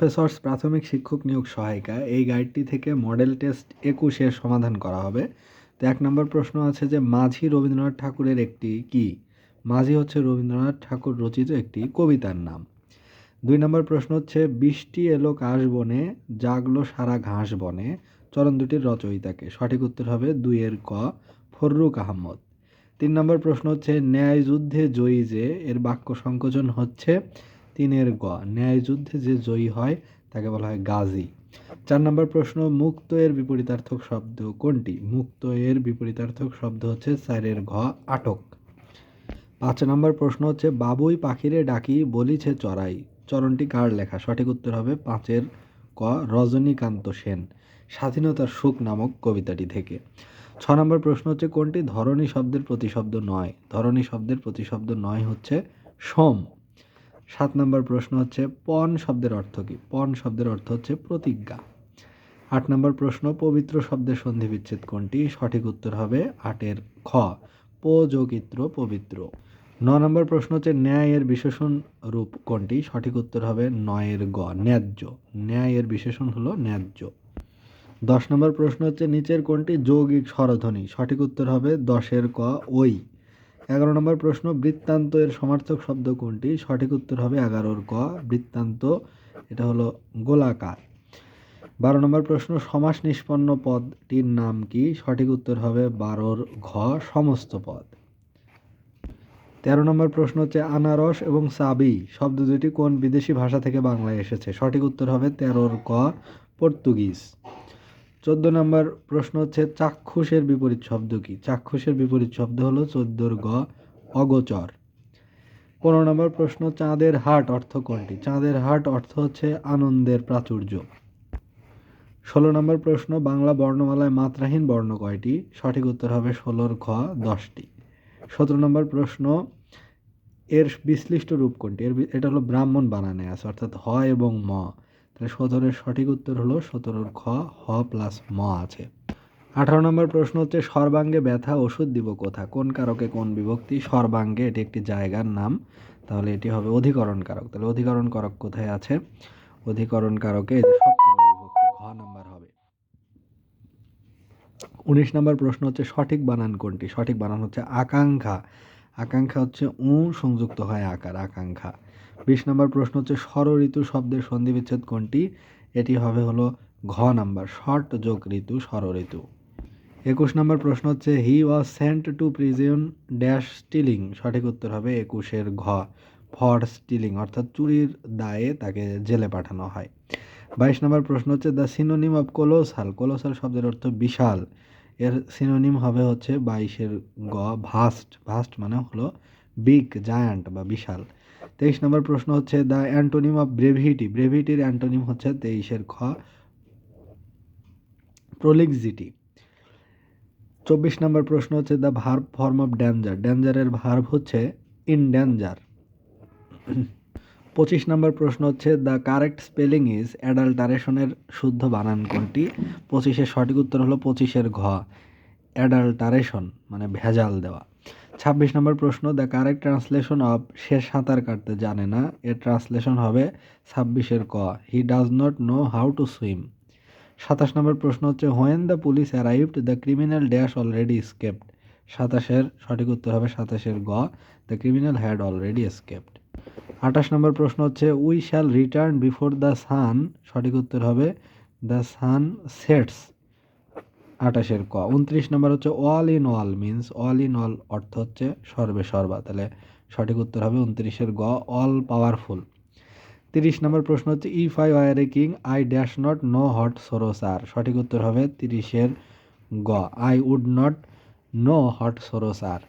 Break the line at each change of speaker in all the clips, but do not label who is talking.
Professor's প্রাথমিক শিক্ষক নিয়োগ সহায়িকা, এই গাইডটি থেকে মডেল টেস্ট একুশের সমাধান করা হবে। তো এক নম্বর প্রশ্ন আছে যে, মাঝি রবীন্দ্রনাথ ঠাকুরের একটি কি? মাঝি হচ্ছে রবীন্দ্রনাথ ঠাকুর রচিত একটি কবিতার নাম। দুই নম্বর প্রশ্ন হচ্ছে, বৃষ্টি এলো কাশ বনে, জাগলো সারা ঘাস বনে। চরণ দুটির রচয়িতাকে। সঠিক উত্তর হবে দুইয়ের ক ফররুক আহমদ। তিন নম্বর প্রশ্ন হচ্ছে ন্যায় যুদ্ধে জয়ী যে, এর বাক্য সংকোচন হচ্ছে। তিনের গ ন্যায় যুদ্ধে যে জয়ী হয়, তাকে বলা হয় গাজী। চার নম্বর প্রশ্ন মুক্ত এর বিপরীতার্থক শব্দ কোনটি? মুক্ত এর বিপরীতার্থক শব্দ হচ্ছে চারের ঘ, আটক। পাঁচ নম্বর প্রশ্ন হচ্ছে, বাবুই পাখিরে ডাকি, বলিছে চড়াই। চরণটি কার লেখা? সঠিক উত্তর হবে পাঁচের ক, রজনীকান্ত সেন, স্বাধীনতার সুখ নামক কবিতাটি থেকে। ছ নম্বর প্রশ্ন হচ্ছে, কোনটি ধরনী শব্দের প্রতিশব্দ নয়? ধরনী শব্দের প্রতিশব্দ নয় হচ্ছে সোম। সাত নম্বর প্রশ্ন হচ্ছে, পণ শব্দের অর্থ কী? পণ শব্দের অর্থ হচ্ছে প্রতিজ্ঞা। আট নম্বর প্রশ্ন, পবিত্র শব্দের সন্ধি বিচ্ছেদ কোনটি? সঠিক উত্তর হবে আটের খ, পযোগিত্র পবিত্র। ন নম্বর প্রশ্ন হচ্ছে, ন্যায়ের বিশেষণ রূপ কোনটি? সঠিক উত্তর হবে নয়ের গ, ন্যায্য। ন্যায়ের বিশেষণ হলো ন্যায্য। দশ নম্বর প্রশ্ন হচ্ছে, নিচের কোনটি যৌগিক স্বরধ্বনি? সঠিক উত্তর হবে দশের ক ওই এগারো নম্বর প্রশ্ন, বৃত্তান্ত এর সমার্থক শব্দ কোনটি? সঠিক উত্তর হবে এগারোর ক, বৃত্তান্ত। এটা হলো গোলাকার। বারো নম্বর প্রশ্ন, সমাস নিষ্পন্ন পদটির নাম কি? সঠিক উত্তর হবে বারোর ঘ, সমস্ত পদ। তেরো নম্বর প্রশ্ন হচ্ছে আনারস এবং চাবি শব্দ দুটি কোন বিদেশি ভাষা থেকে বাংলায় এসেছে? সঠিক উত্তর হবে তেরোর ক, পর্তুগিজ। চোদ্দ নম্বর প্রশ্ন হচ্ছে, চাক্ষুষের বিপরীত শব্দ কি? চাক্ষুষের বিপরীত শব্দ হলো চোদ্দোর গ, অগোচর। পনেরো নম্বর প্রশ্ন, চাঁদের হাট অর্থ কোনটি? চাঁদের হাট অর্থ হচ্ছে আনন্দের প্রাচুর্য। ষোলো নম্বর প্রশ্ন, বাংলা বর্ণমালায় মাত্রাহীন বর্ণ কয়টি? সঠিক উত্তর হবে ষোলোর খ দশটি। সতেরো নম্বর প্রশ্ন, এর বিশ্লিষ্ট রূপ কোনটি? এর এটা হলো ব্রাহ্মণ বানানে আছে, অর্থাৎ হ এবং ম। তাহলে সতেরোর সঠিক উত্তর হলো সতেরোর খ, হ প্লাস ম আছে। আঠারো নম্বর প্রশ্ন হচ্ছে, সর্বাঙ্গে ব্যথা ওষুধ দিব কোথা? কোন কারকে কোন বিভক্তি? সর্বাঙ্গে, এটি একটি জায়গার নাম। তাহলে এটি হবে অধিকরণ কারক। তাহলে অধিকরণ কারক কোথায় আছে? অধিকরণ কারকে বিভক্তি নাম্বার হবে। উনিশ নম্বর প্রশ্ন হচ্ছে, সঠিক বানান কোনটি? সঠিক বানান হচ্ছে আকাঙ্ক্ষা। আকাঙ্ক্ষা হচ্ছে উ সংযুক্ত হয় আকার, আকাঙ্ক্ষা। বিশ নম্বর প্রশ্ন হচ্ছে ষড় ঋতু শব্দের সন্ধি বিচ্ছেদ কোনটি? এটি হবে হলো ঘ নাম্বার, শর্ট যোগ ঋতু ষড় ঋতু একুশ নম্বর প্রশ্ন হচ্ছে, he was sent to prison dash stealing? সঠিক উত্তর হবে একুশের ঘ, ফর স্টিলিং, অর্থাৎ চুরির দায়ে তাকে জেলে পাঠানো হয়। বাইশ নম্বর প্রশ্ন হচ্ছে, the synonym of colossal colossal শব্দের অর্থ বিশাল। এর সিনোনিম হবে হচ্ছে বাইশের গ ভাস্ট ভাস্ট মানে হলো বিগ, জায়ান্ট বা বিশাল। তেইশ নম্বর প্রশ্ন হচ্ছে দ্য অ্যান্টোনিম অফ ব্রেভিটি। ব্রেভিটির অ্যান্টোনিম হচ্ছে তেইশের খ। প্রলিক্সিটি। চব্বিশ নম্বর প্রশ্ন হচ্ছে the verb form of danger. ড্যাঞ্জারের verb হচ্ছে ইন ড্যাঞ্জার। পঁচিশ নম্বর প্রশ্ন হচ্ছে দ্য কারেক্ট স্পেলিং ইজ অ্যাডাল্টারেশনের শুদ্ধ বানান কোনটি? পঁচিশের সঠিক উত্তর হলো পঁচিশের ঘ। অ্যাডাল্টারেশন মানে ভেজাল দেওয়া। ছাব্বিশ নম্বর প্রশ্ন দ্য কারেক্ট ট্রান্সলেশন অফ সে সাঁতার কাটতে জানে না। এর ট্রান্সলেশন হবে ছাব্বিশের ক। He does not know how to swim সাতাশ নম্বর প্রশ্ন হচ্ছে when the police arrived the criminal dash already escaped সাতাশের সঠিক উত্তর হবে সাতাশের গ। The criminal had already escaped আঠাশ নম্বর প্রশ্ন হচ্ছে we shall return before the sun সঠিক উত্তর হবে দ্য সান সেটস আঠাশের ক। উনত্রিশ নম্বর হচ্ছে all in all means all in all অর্থ হচ্ছে সর্বে সর্বা। তাহলে সঠিক উত্তর হবে উনত্রিশের গ অল পাওয়ারফুল তিরিশ নম্বর প্রশ্ন হচ্ছে if I were a king I dash not know what sorrows are সঠিক উত্তর হবে তিরিশের গ I would not know what sorrows are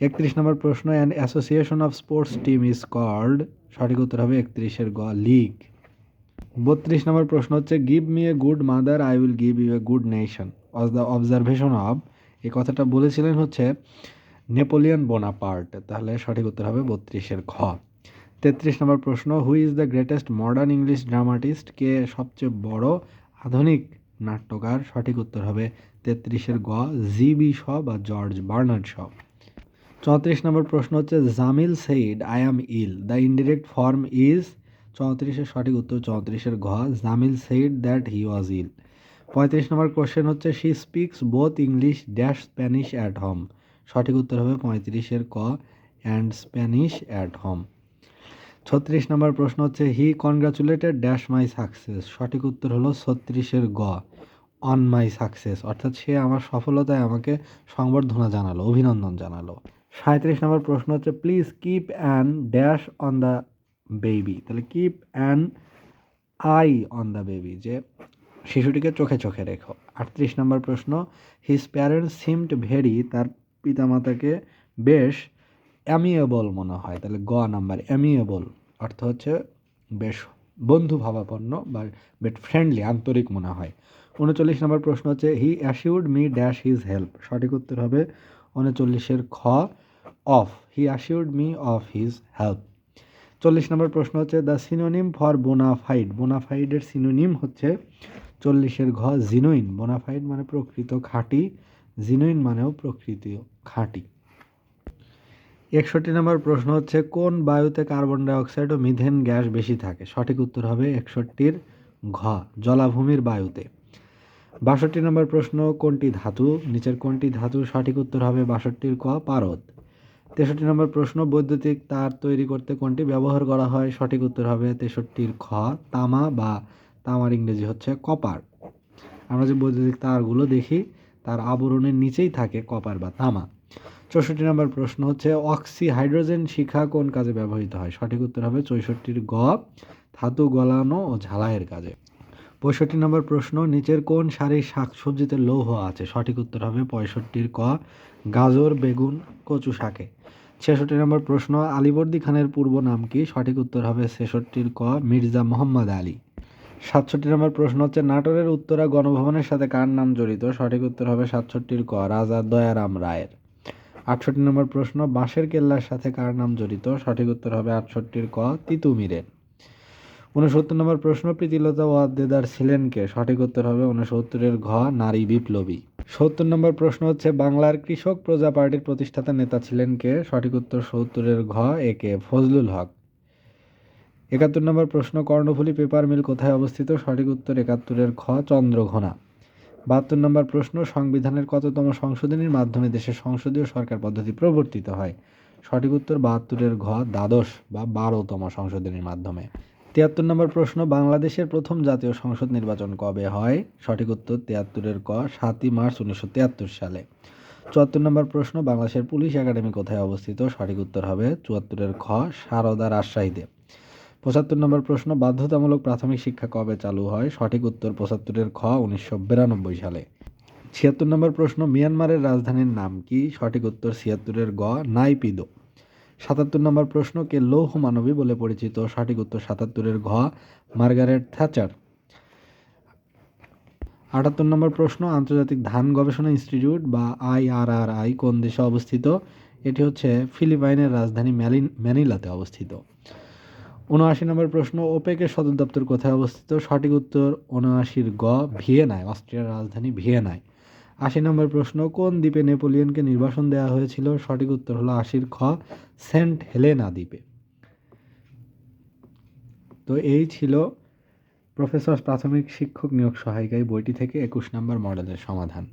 একত্রিশ নম্বর প্রশ্ন and association of sports team is called সঠিক উত্তর হবে একত্রিশের গ লিগ বত্রিশ নম্বর প্রশ্ন হচ্ছে give me a good mother I will give you a good nation the observation of এই কথাটা বলেছিলেন হচ্ছে নেপোলিয়ন বোনাপার্ট। তাহলে সঠিক উত্তর হবে বত্রিশের খ তেত্রিশ নম্বর প্রশ্ন who is the greatest modern English dramatist কে সবচেয়ে বড় আধুনিক নাট্যকার? সঠিক উত্তর হবে তেত্রিশের গ জি বি শ বা জর্জ বার্নার্ড শ চৌত্রিশ নম্বর প্রশ্ন হচ্ছে Jamil said I am ill the indirect form is চৌত্রিশের সঠিক উত্তর চৌত্রিশের ঘ Jamil said that he was ill পঁয়ত্রিশ নম্বর কোশ্চেন হচ্ছে she speaks both English dash Spanish at home সঠিক উত্তর হবে পঁয়ত্রিশের ক অ্যান্ড স্প্যানিশ অ্যাট হোম ছত্রিশ নম্বর প্রশ্ন হচ্ছে হি কনগ্রাচুলেটেড ড্যাশ মাই সাকসেস সঠিক উত্তর হলো ছত্রিশের গ অন মাই সাকসেস অর্থাৎ সে আমার সফলতায় আমাকে সংবর্ধনা জানালো, অভিনন্দন জানালো। সাঁত্রিশ নম্বর প্রশ্ন হচ্ছে please keep an dash on the baby তাহলে keep an eye on the baby যে শিশুটিকে চোখে চোখে রেখো। আটত্রিশ নম্বর প্রশ্ন হিজ প্যারেন্টস সিমড ভেরি তার পিতামাতাকে বেশ অ্যামিয়েবল মনে হয়। তাহলে গ নাম্বার অ্যামিয়েবল অর্থ হচ্ছে বেশ বন্ধু ভাবাপন্ন বা বেট ফ্রেন্ডলি আন্তরিক মনে হয়। উনচল্লিশ নম্বর প্রশ্ন হচ্ছে he assured me dash his help সঠিক উত্তর হবে উনচল্লিশের খ of he assured me of his help চল্লিশ নম্বর প্রশ্ন হচ্ছে the synonym for bona fide বোনাফাইডের synonym হচ্ছে চল্লিশের ঘ জিনোইন বোনাফাইড মানে প্রকৃত খাঁটি জিনোইন মানেও প্রকৃত খাঁটি। একষট্টি নম্বর প্রশ্ন হচ্ছে, কোন বায়ুতে কার্বন ডাইঅক্সাইড ও মিথেন গ্যাস বেশি থাকে? সঠিক উত্তর হবে একষট্টির ঘ, জলাভূমির বায়ুতে। বাষট্টি নম্বর প্রশ্ন, কোনটি ধাতু? নিচের কোনটি ধাতু সঠিক উত্তর হবে বাষট্টির ক, পারদ। তেষট্টি নম্বর প্রশ্ন, বৈদ্যুতিক তার তৈরি করতে কোনটি ব্যবহার করা হয়? সঠিক উত্তর হবে তেষট্টির খ, তামা বা তামার ইংরেজি হচ্ছে কপার। আমরা যে বৈদ্যুতিক তারগুলো দেখি, তার আবরণের নিচেই থাকে কপার বা তামা। চৌষট্টি নম্বর প্রশ্ন হচ্ছে অক্সি হাইড্রোজেন শিখা কোন কাজে ব্যবহৃত হয়? সঠিক উত্তর হবে চৌষট্টির গ, ধাতু গলানো ও ঝালাইয়ের কাজে। পঁয়ষট্টি নম্বর প্রশ্ন, নিচের কোন সারির শাকসবজিতে লৌহ আছে? সঠিক উত্তর হবে পঁয়ষট্টির ক, গাজর, বেগুন, কচু শাকে। ছেষট্টি নম্বর প্রশ্ন, আলিবর্দী খানের পূর্ব নাম কি? সঠিক উত্তর হবে ছেষট্টির ক, মির্জা মোহাম্মদ আলী। সাতষট্টি নম্বর প্রশ্ন হচ্ছে, নাটোরের উত্তরা গণভবনের সাথে কার নাম জড়িত? সঠিক উত্তর হবে সাতষট্টির ক, রাজা দয়ারাম রায়ের। আটষট্টি নম্বর প্রশ্ন, বাঁশের কেল্লার সাথে কার নাম জড়িত? সঠিক উত্তর হবে আটষট্টির ক, তিতুমিরের। উনসত্তর নম্বর প্রশ্ন, প্রীতিলতা ওয়াদ্দেদার ছিলেন কে? সঠিক উত্তর হবে উনসত্তরের ঘ, নারী বিপ্লবী। সত্তর নম্বর প্রশ্ন হচ্ছে, বাংলার কৃষক প্রজা পার্টির প্রতিষ্ঠাতা নেতা ছিলেন কে? সঠিক উত্তর সত্তরের ঘ, এ কে? ফজলুল হক। একাত্তর নম্বর প্রশ্ন, কর্ণফুলী পেপার মিল কোথায় অবস্থিত? সঠিক উত্তর একাত্তরের খ চন্দ্রঘোনা। বাহাত্তর নম্বর প্রশ্ন, সংবিধানের কততম সংশোধনীর মাধ্যমে দেশের সংসদীয় সরকার পদ্ধতি প্রবর্তিত হয়? সঠিক উত্তর বাহাত্তরের ঘ, দ্বাদশ বা বারোতম সংশোধনীর মাধ্যমে। তিয়াত্তর নম্বর প্রশ্ন, বাংলাদেশের প্রথম জাতীয় সংসদ নির্বাচন কবে হয়? সঠিক উত্তর তিয়াত্তরের ক, সাতই মার্চ উনিশশো তিয়াত্তর সালে। চুয়াত্তর নম্বর প্রশ্ন, বাংলাদেশের পুলিশ একাডেমি কোথায় অবস্থিত? সঠিক উত্তর হবে চুয়াত্তরের খ, সারদা রাজশাহীতে। পঁচাত্তর নম্বর প্রশ্ন, বাধ্যতামূলক প্রাথমিক শিক্ষা কবে চালু হয়? সঠিক উত্তর পঁচাত্তরের খ, উনিশশো বিরানব্বই সালে। ছিয়াত্তর নম্বর প্রশ্ন, মিয়ানমারের রাজধানীর নাম কি? সঠিক উত্তর ছিয়াত্তরের গ, নাইপিদো। সাতাত্তর নম্বর প্রশ্নকে লৌহ মানবী বলে পরিচিত, সঠিক উত্তর সাতাত্তরের ঘ, মার্গারেট থ্যাচার। আটাত্তর নম্বর প্রশ্ন, আন্তর্জাতিক ধান গবেষণা ইনস্টিটিউট বা আইআরআরআই কোন দেশে অবস্থিত? এটি হচ্ছে ফিলিপাইনের রাজধানী ম্যালিন, ম্যানিলাতে অবস্থিত। উনআশি নম্বর প্রশ্ন, ওপেকের সদর দপ্তর কোথায় অবস্থিত? সঠিক উত্তর উনআশির গ, ভিয়েনায়, অস্ট্রিয়ার রাজধানী ভিয়েনায়। আশি নম্বর প্রশ্ন, কোন দ্বীপে নেপোলিয়নকে নির্বাসন দেওয়া হয়েছিল? সঠিক উত্তর হলো আশির খ, সেন্ট হেলেনা দ্বীপে। তো এই ছিল প্রফেসর প্রাথমিক শিক্ষক নিয়োগ সহায়িকা বইটি থেকে একুশ নম্বর মডেলের সমাধান।